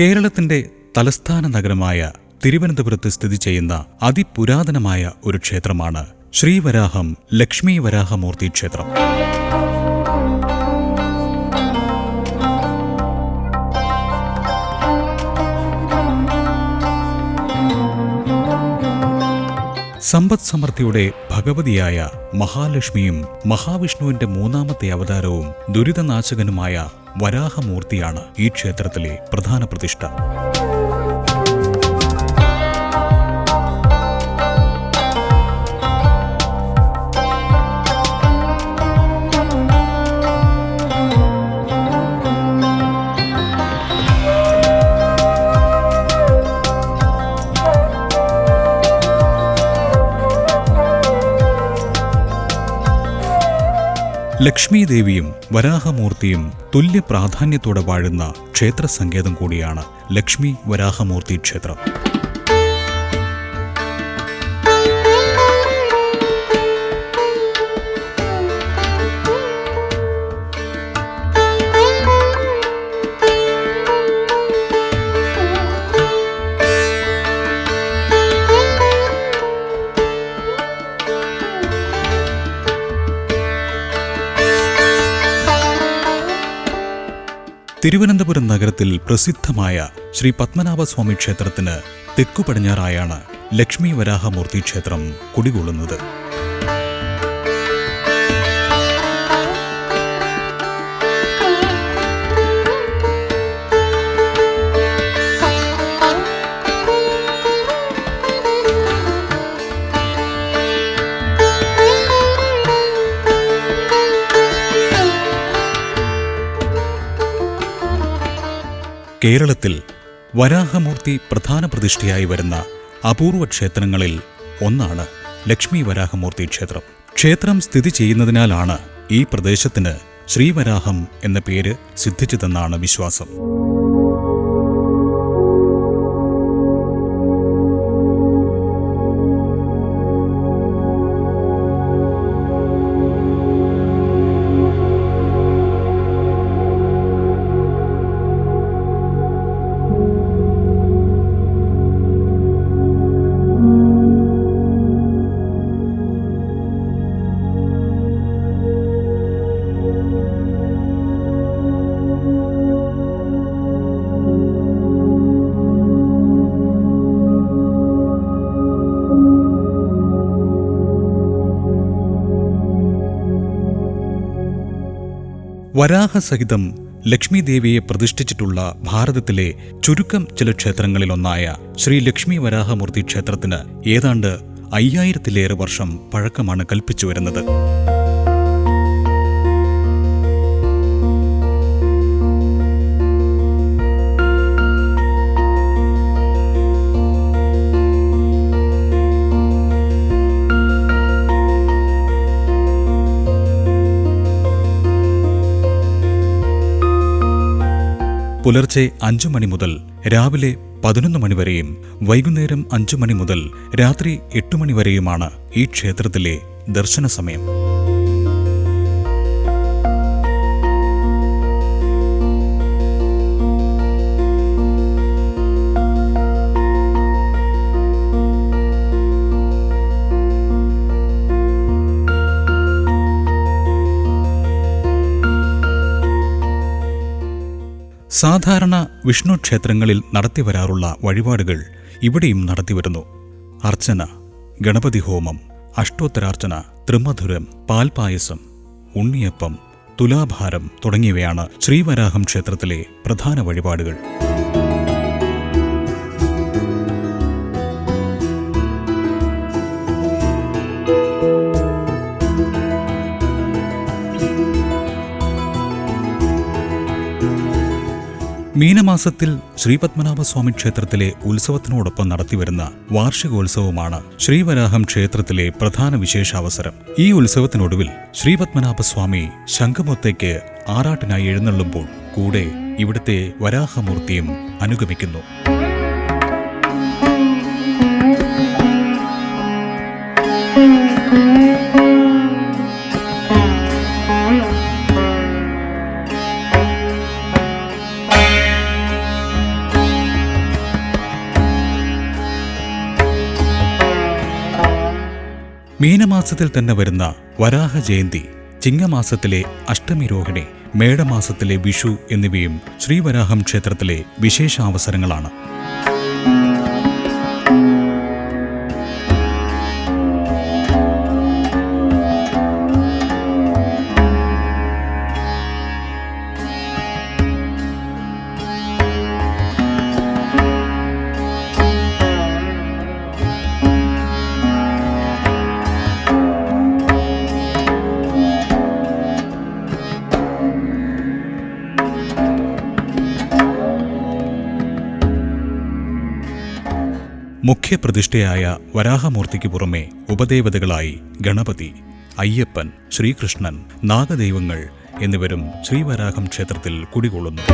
കേരളത്തിന്റെ തലസ്ഥാന നഗരമായ തിരുവനന്തപുരത്ത് സ്ഥിതി ചെയ്യുന്ന അതിപുരാതനമായ ഒരു ക്ഷേത്രമാണ് ശ്രീവരാഹം ലക്ഷ്മി വരാഹമൂർത്തി ക്ഷേത്രം. സമ്പദ് സമൃദ്ധിയുടെ ഭഗവതിയായ മഹാലക്ഷ്മിയും മഹാവിഷ്ണുവിന്റെ മൂന്നാമത്തെ അവതാരവും ദുരിതനാശകനുമായ വരാഹമൂർത്തിയാണ് ഈ ക്ഷേത്രത്തിലെ പ്രധാന പ്രതിഷ്ഠ. ലക്ഷ്മി ദേവിയും വരാഹമൂർത്തിയും തുല്യ പ്രാധാന്യത്തോടെ വാഴുന്ന ക്ഷേത്ര സങ്കേതം കൂടിയാണ് ലക്ഷ്മി വരാഹമൂർത്തി ക്ഷേത്രം. തിരുവനന്തപുരം നഗരത്തിൽ പ്രസിദ്ധമായ ശ്രീ പത്മനാഭസ്വാമി ക്ഷേത്രത്തിന് തെക്കു പടിഞ്ഞാറായാണ് ലക്ഷ്മി വരാഹമൂർത്തി ക്ഷേത്രം കുടികൊള്ളുന്നത്. കേരളത്തിൽ വരാഹമൂർത്തി പ്രധാന പ്രതിഷ്ഠയായി വരുന്ന അപൂർവ ക്ഷേത്രങ്ങളിൽ ഒന്നാണ് ലക്ഷ്മി വരാഹമൂർത്തി ക്ഷേത്രം. ക്ഷേത്രം സ്ഥിതി ചെയ്യുന്നതിനാലാണ് ഈ പ്രദേശത്തിന് ശ്രീവരാഹം എന്ന പേര് സിദ്ധിച്ചതെന്നാണ് വിശ്വാസം. വരാഹസഹിതം ലക്ഷ്മി ദേവിയെ പ്രതിഷ്ഠിച്ചിട്ടുള്ള ഭാരതത്തിലെ ചുരുക്കം ചില ക്ഷേത്രങ്ങളിലൊന്നായ ശ്രീ ലക്ഷ്മി വരാഹമൂർത്തി ക്ഷേത്രത്തിന് ഏതാണ്ട് അയ്യായിരത്തിലേറെ വർഷം പഴക്കമാണ് കൽപ്പിച്ചു വരുന്നത്. പുലർച്ചെ അഞ്ചു മണി മുതൽ രാവിലെ പതിനൊന്ന് മണിവരെയും വൈകുന്നേരം അഞ്ചു മണി മുതൽ രാത്രി എട്ട് മണിവരെയുമാണ് ഈ ക്ഷേത്രത്തിലെ ദർശന സമയം സാധാരണ വിഷ്ണു ക്ഷേത്രങ്ങളിൽ നടത്തിവരാറുള്ള വഴിപാടുകൾ ഇവിടെയും നടത്തിവരുന്നു. അർച്ചന ഗണപതി ഹോമം അഷ്ടോത്തരാർച്ചന ത്രിമധുരം പാൽപായസം ഉണ്ണിയപ്പം തുലാഭാരം തുടങ്ങിയവയാണ് ശ്രീവരാഹം ക്ഷേത്രത്തിലെ പ്രധാന വഴിപാടുകൾ. മീനമാസത്തിൽ ശ്രീപത്മനാഭസ്വാമി ക്ഷേത്രത്തിലെ ഉത്സവത്തിനോടൊപ്പം നടത്തിവരുന്ന വാർഷികോത്സവമാണ് ശ്രീവരാഹം ക്ഷേത്രത്തിലെ പ്രധാന വിശേഷാവസരം. ഈ ഉത്സവത്തിനൊടുവിൽ ശ്രീപത്മനാഭസ്വാമി ശംഖമൊത്തേക്ക് ആറാട്ടിനായി എഴുന്നള്ളുമ്പോൾ കൂടെ ഇവിടുത്തെ വരാഹമൂർത്തിയും അനുഗമിക്കുന്നു. മീനമാസത്തിൽ തന്നെ വരുന്ന വരാഹ ജയന്തി ചിങ്ങമാസത്തിലെ അഷ്ടമി രോഹിണി മേടമാസത്തിലെ വിഷു എന്നിവയും ശ്രീവരാഹം ക്ഷേത്രത്തിലെ വിശേഷ അവസരങ്ങളാണ് മുഖ്യപ്രതിഷ്ഠയായ വരാഹമൂർത്തിക്ക് പുറമെ ഉപദേവതകളായി ഗണപതി അയ്യപ്പൻ ശ്രീകൃഷ്ണൻ നാഗദൈവങ്ങൾ എന്നിവരും ശ്രീവരാഹം ക്ഷേത്രത്തിൽ കുടികൊള്ളുന്നു.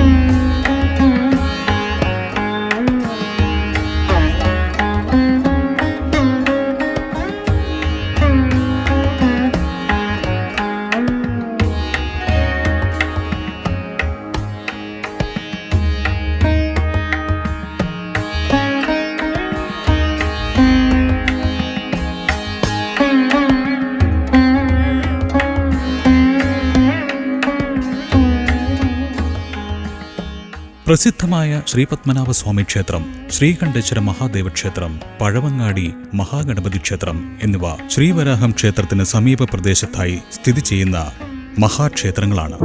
പ്രസിദ്ധമായ ശ്രീപത്മനാഭസ്വാമി ക്ഷേത്രം ശ്രീകണ്ഠേശ്വര മഹാദേവ ക്ഷേത്രം പഴവങ്ങാടി മഹാഗണപതി ക്ഷേത്രം എന്നിവ ശ്രീവരാഹം ക്ഷേത്രത്തിന് സമീപ പ്രദേശത്തായി സ്ഥിതി ചെയ്യുന്ന മഹാക്ഷേത്രങ്ങളാണ്.